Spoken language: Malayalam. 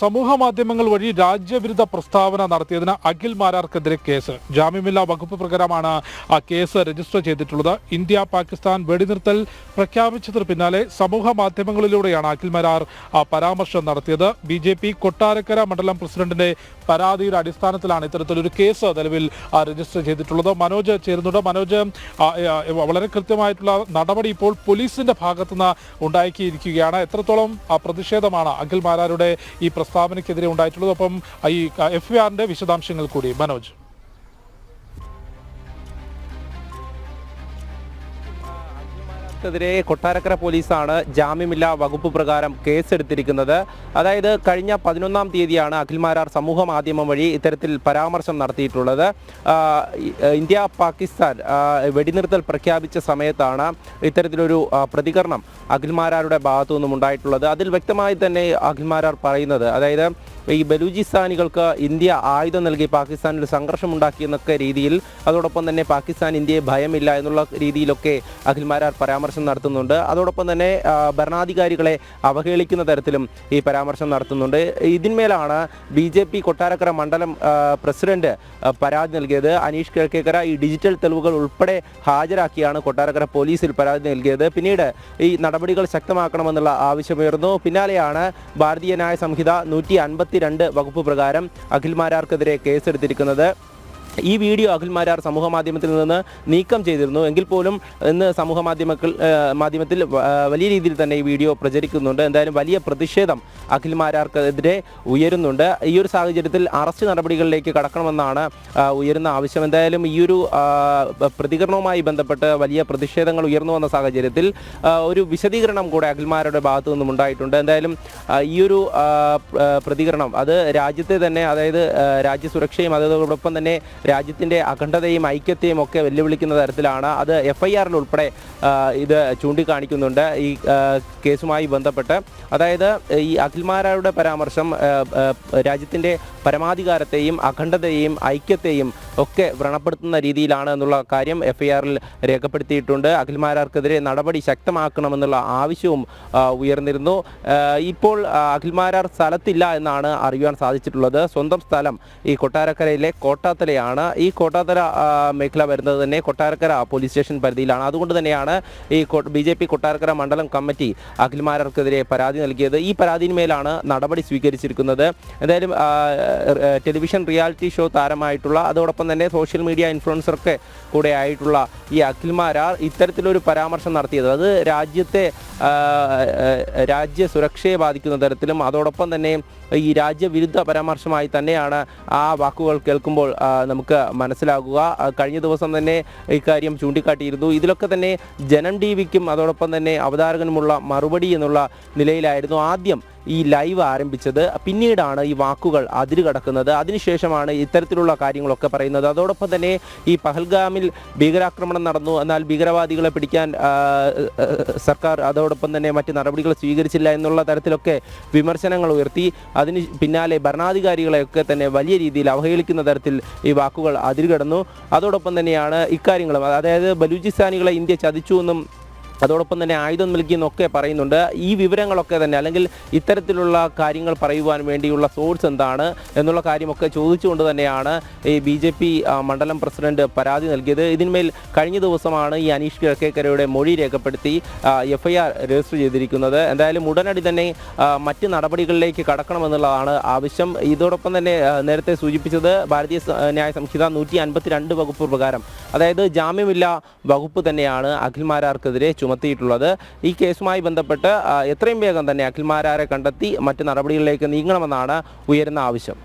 സമൂഹ മാധ്യമങ്ങൾ വഴി രാജ്യവിരുദ്ധ പ്രസ്താവന നടത്തിയതിന് അഖിൽ മാരാർക്കെതിരെ കേസ്. ജാമ്യമില്ലാ വകുപ്പ് പ്രകാരമാണ് ആ കേസ് രജിസ്റ്റർ ചെയ്തിട്ടുള്ളത്. ഇന്ത്യ പാകിസ്ഥാൻ വെടിനിർത്തൽ പ്രഖ്യാപിച്ചതിന് പിന്നാലെ സമൂഹ മാധ്യമങ്ങളിലൂടെയാണ് അഖിൽ മാരാർ ആ, പരാമർശം നടത്തിയത്. ബി ജെ പി കൊട്ടാരക്കര മണ്ഡലം പ്രസിഡന്റിന്റെ പരാതിയുടെ അടിസ്ഥാനത്തിലാണ് ഇത്തരത്തിലൊരു കേസ് നിലവിൽ രജിസ്റ്റർ ചെയ്തിട്ടുള്ളത്. മനോജ് ചേരുന്നുണ്ട്. മനോജ് വളരെ കൃത്യമായിട്ടുള്ള നടപടി ഇപ്പോൾ പോലീസിന്റെ ഭാഗത്തുനിന്ന് ഉണ്ടാക്കിയിരിക്കുകയാണ് എത്രത്തോളം പ്രതിഷേധമാണ് അഖിൽ മാരാരുടെ ഈ പ്രസ്താവനയ്ക്കെതിരെ ഉണ്ടായിട്ടുള്ളത്. ഒപ്പം ഈ എഫ് വി ആറിന്റെ വിശദാംശങ്ങൾ കൂടി. മനോജ്. ക്കെതിരെ കൊട്ടാരക്കര പോലീസാണ് ജാമ്യമില്ലാ വകുപ്പ് പ്രകാരം കേസെടുത്തിരിക്കുന്നത്. അതായത് കഴിഞ്ഞ പതിനൊന്നാം തീയതിയാണ് അഖിൽമാരാർ സമൂഹ മാധ്യമം വഴി ഇത്തരത്തിൽ പരാമർശം നടത്തിയിട്ടുള്ളത്. ഇന്ത്യ പാകിസ്ഥാൻ വെടിനിർത്തൽ പ്രഖ്യാപിച്ച സമയത്താണ് ഇത്തരത്തിലൊരു പ്രതികരണം അഖിൽമാരാരുടെ ഭാഗത്തു നിന്നും ഉണ്ടായിട്ടുള്ളത്. അതിൽ വ്യക്തമായി തന്നെ അഖിൽമാരാർ പറയുന്നത് അതായത് ഈ ബലൂചിസ്ഥാനികൾക്ക് ഇന്ത്യ ആയുധം നൽകി പാകിസ്ഥാനിൽ സംഘർഷമുണ്ടാക്കി എന്നൊക്കെ രീതിയിൽ അതോടൊപ്പം തന്നെ പാകിസ്ഥാൻ ഇന്ത്യയെ ഭയമില്ല എന്നുള്ള രീതിയിലൊക്കെ അഖിൽമാരാർ പരാമർശം നടത്തുന്നുണ്ട്. അതോടൊപ്പം തന്നെ ഭരണാധികാരികളെ അവഹേളിക്കുന്ന തരത്തിലും ഈ പരാമർശം നടത്തുന്നുണ്ട്. ഇതിന്മേലാണ് ബി ജെ പി കൊട്ടാരക്കര മണ്ഡലം പ്രസിഡന്റ് പരാതി നൽകിയത്. അനീഷ് കിഴക്കേക്കര ഈ ഡിജിറ്റൽ തെളിവുകൾ ഉൾപ്പെടെ ഹാജരാക്കിയാണ് കൊട്ടാരക്കര പോലീസിൽ പരാതി നൽകിയത്. പിന്നീട് ഈ നടപടികൾ ശക്തമാക്കണമെന്നുള്ള ആവശ്യമുയർന്നു. പിന്നാലെയാണ് ഭാരതീയ ന്യായ സംഹിത നൂറ്റി അൻപത്തിരണ്ട് വകുപ്പ് പ്രകാരം അഖിൽമാരാർക്കെതിരെ കേസെടുത്തിരിക്കുന്നത് ഈ വീഡിയോ അഖിൽമാരാർ സമൂഹ മാധ്യമത്തിൽ നിന്ന് നീക്കം ചെയ്തിരുന്നു. എങ്കിൽ പോലും ഇന്ന് സമൂഹ മാധ്യമക്കൾ മാധ്യമത്തിൽ വലിയ രീതിയിൽ തന്നെ ഈ വീഡിയോ പ്രചരിക്കുന്നുണ്ട്. എന്തായാലും വലിയ പ്രതിഷേധം അഖിൽമാരാർക്കെതിരെ ഉയരുന്നുണ്ട്. ഈ ഒരു സാഹചര്യത്തിൽ അറസ്റ്റ് നടപടികളിലേക്ക് കടക്കണമെന്നാണ് ഉയരുന്ന ആവശ്യം. എന്തായാലും ഈ ഒരു പ്രതികരണവുമായി ബന്ധപ്പെട്ട് വലിയ പ്രതിഷേധങ്ങൾ ഉയർന്നു വന്ന സാഹചര്യത്തിൽ ഒരു വിശദീകരണം കൂടെ അഖിൽമാരുടെ ഭാഗത്തു നിന്നും ഉണ്ടായിട്ടുണ്ട്. എന്തായാലും ഈ ഒരു പ്രതികരണം അത് രാജ്യത്തെ തന്നെ അതായത് രാജ്യസുരക്ഷയും അതോടൊപ്പം തന്നെ രാജ്യത്തിന്റെ അഖണ്ഡതയും ഐക്യത്തെയും ഒക്കെ വെല്ലുവിളിക്കുന്ന തരത്തിലാണ്. അത് എഫ് ഐ ആറിൽ ഉൾപ്പെടെ ഇത് ചൂണ്ടിക്കാണിക്കുന്നുണ്ട് ഈ കേസുമായി ബന്ധപ്പെട്ട്. അതായത് ഈ അഖിൽമാരാരുടെ പരാമർശം രാജ്യത്തിന്റെ പരമാധികാരത്തെയും അഖണ്ഡതയെയും ഐക്യത്തെയും ഒക്കെ വ്രണപ്പെടുത്തുന്ന രീതിയിലാണ് എന്നുള്ള കാര്യം എഫ് ഐ ആറിൽ രേഖപ്പെടുത്തിയിട്ടുണ്ട്. അഖിൽമാരാർക്കെതിരെ നടപടി ശക്തമാക്കണമെന്നുള്ള ആവശ്യവും ഉയർന്നിരുന്നു. ഇപ്പോൾ അഖിൽമാരാർ സ്ഥലത്തില്ല എന്നാണ് അറിയുവാൻ സാധിച്ചിട്ടുള്ളത്. സ്വന്തം സ്ഥലം ഈ കൊട്ടാരക്കരയിലെ കോട്ടാത്തലയാണ്. ഈ കോട്ടാത്തര മേഖല വരുന്നത് തന്നെ കൊട്ടാരക്കര പോലീസ് സ്റ്റേഷൻ പരിധിയിലാണ്. അതുകൊണ്ട് തന്നെയാണ് ഈ ബി ജെ പി കൊട്ടാരക്കര മണ്ഡലം കമ്മിറ്റി അഖിൽമാരർക്കെതിരെ പരാതി നൽകിയത്. ഈ പരാതിന്മേലാണ് നടപടി സ്വീകരിച്ചിരിക്കുന്നത്. എന്തായാലും ടെലിവിഷൻ റിയാലിറ്റി ഷോ താരമായിട്ടുള്ള അതോടൊപ്പം തന്നെ സോഷ്യൽ മീഡിയ ഇൻഫ്ലുവൻസറൊക്കെ കൂടെ ആയിട്ടുള്ള ഈ അഖിൽമാരാർ ഇത്തരത്തിലൊരു പരാമർശം നടത്തിയത്. അത് രാജ്യത്തെ രാജ്യ സുരക്ഷയെ ബാധിക്കുന്ന തരത്തിലും അതോടൊപ്പം തന്നെ ഈ രാജ്യവിരുദ്ധ പരാമർശമായി തന്നെയാണ് ആ വാക്കുകൾ കേൾക്കുമ്പോൾ നമുക്ക് മനസ്സിലാകുക. കഴിഞ്ഞ ദിവസം തന്നെ ഇക്കാര്യം ചൂണ്ടിക്കാട്ടിയിരുന്നു. ഇതിലൊക്കെ തന്നെ ജനം ടി വിക്കും അതോടൊപ്പം തന്നെ അവതാരകനുമുള്ള മറുപടി എന്നുള്ള നിലയിലായിരുന്നു. ആദ്യം ഈ ലൈവ് ആരംഭിച്ചത്. പിന്നീടാണ് ഈ വാക്കുകൾ അതിരുകടക്കുന്നത് അതിനുശേഷമാണ് ഇത്തരത്തിലുള്ള കാര്യങ്ങളൊക്കെ പറയുന്നത്. അതോടൊപ്പം തന്നെ ഈ പഹൽഗാമിൽ ഭീകരാക്രമണം നടന്നു. എന്നാൽ ഭീകരവാദികളെ പിടിക്കാൻ സർക്കാർ അതോടൊപ്പം തന്നെ മറ്റ് നടപടികൾ സ്വീകരിച്ചില്ല എന്നുള്ള തരത്തിലൊക്കെ വിമർശനങ്ങൾ ഉയർത്തി. അതിന് പിന്നാലെ ഭരണാധികാരികളെയൊക്കെ തന്നെ വലിയ രീതിയിൽ അവഹേളിക്കുന്ന തരത്തിൽ ഈ വാക്കുകൾ അതിരുകടന്നു അതോടൊപ്പം തന്നെയാണ് ഇക്കാര്യങ്ങളും. അതായത് ബലൂചിസ്ഥാനികളെ ഇന്ത്യ ചതിച്ചു എന്നും അതോടൊപ്പം തന്നെ ആയുധം നൽകിയെന്നൊക്കെ പറയുന്നുണ്ട്. ഈ വിവരങ്ങളൊക്കെ തന്നെ അല്ലെങ്കിൽ ഇത്തരത്തിലുള്ള കാര്യങ്ങൾ പറയുവാൻ വേണ്ടിയുള്ള സോഴ്സ് എന്താണ് എന്നുള്ള കാര്യമൊക്കെ ചോദിച്ചുകൊണ്ട് തന്നെയാണ് ഈ ബി ജെ പി മണ്ഡലം പ്രസിഡന്റ് പരാതി നൽകിയത്. ഇതിന്മേൽ കഴിഞ്ഞ ദിവസമാണ് ഈ അനീഷ് കിഴക്കേക്കരയുടെ മൊഴി രേഖപ്പെടുത്തി എഫ് ഐ ആർ രജിസ്റ്റർ ചെയ്തിരിക്കുന്നത്. എന്തായാലും ഉടനടി തന്നെ മറ്റ് നടപടികളിലേക്ക് കടക്കണമെന്നുള്ളതാണ് ആവശ്യം. ഇതോടൊപ്പം തന്നെ നേരത്തെ സൂചിപ്പിച്ചത് ഭാരതീയ ന്യായ സംഹിത നൂറ്റി അൻപത്തിരണ്ട് വകുപ്പ് പ്രകാരം. അതായത് ജാമ്യമില്ല വകുപ്പ് തന്നെയാണ് അഖിൽമാരാർക്കെതിരെ ചുമത്തിയിട്ടുള്ളത്. ഈ കേസുമായി ബന്ധപ്പെട്ട് എത്രയും വേഗം തന്നെ അഖിൽമാരാരെ കണ്ടെത്തി മറ്റ് നടപടികളിലേക്ക് നീങ്ങണമെന്നാണ് ഉയരുന്ന ആവശ്യം.